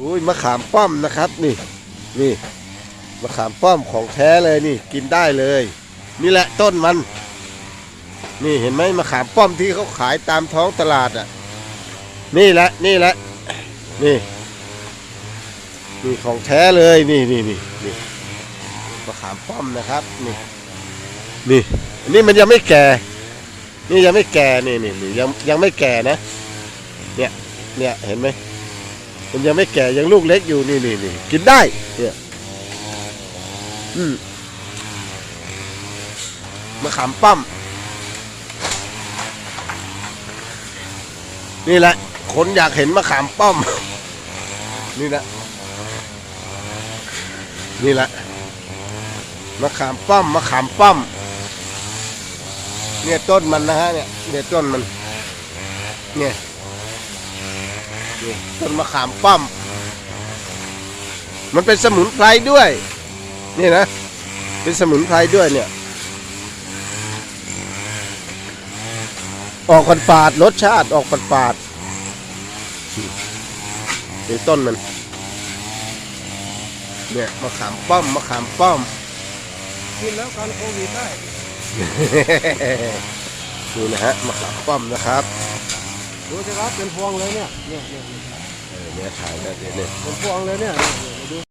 อุ้ยมะขามป้อมนะครับนี่นี่มะขามป้อมของแท้เลยนี่กินได้เลย นี่แหละต้นมัน นี่เห็นไหมมะขามป้อมที่เขาขายตามท้องตลาดอะ นี่แหละนี่แหละนี่นี่ของแท้เลยนี่นี่นี่นี่มะขามป้อมนะครับนี่นี่นนี้มันยังไม่แก่ นี่ยังไม่แก่นี่นี่นี่ยังยังไม่แก่นะ เนี่ยเนี่ยเห็นไหม มันยังไม่แก่ยังลูกเล็กอยู่นี่นี่นี่กินได้เนี่ยอืมมะขามป้มนี่แหละคนอยากเห็นมะขามป้อม นี่แหละนี่แหละมะขามป้อมมะขามป้อมเนี่ยต้นมันนะฮะเนี่ยเนี่ยต้นมัน เนี่ย นี่ต้นมะขามป้อม มันเป็นสมุนไพรด้วย นี่นะ เป็นสมุนไพรด้วยเนี่ย ออกฝาดๆรสชาติออกฝาดๆนี่ต้นมัน เนี่ยมะขามป้อมมะขามป้อม กินแล้วกันโควิดได้ นี่นะฮะมะขามป้อมนะครับ ดูสิครับเป็นพวงเลยเนี่ยเนี่ยเนี่ยเนี่ยเออเนี่ยถ่ายได้เลยเนี่ยเป็นพวงเลยเนี่ยเนี่ยเนี่ย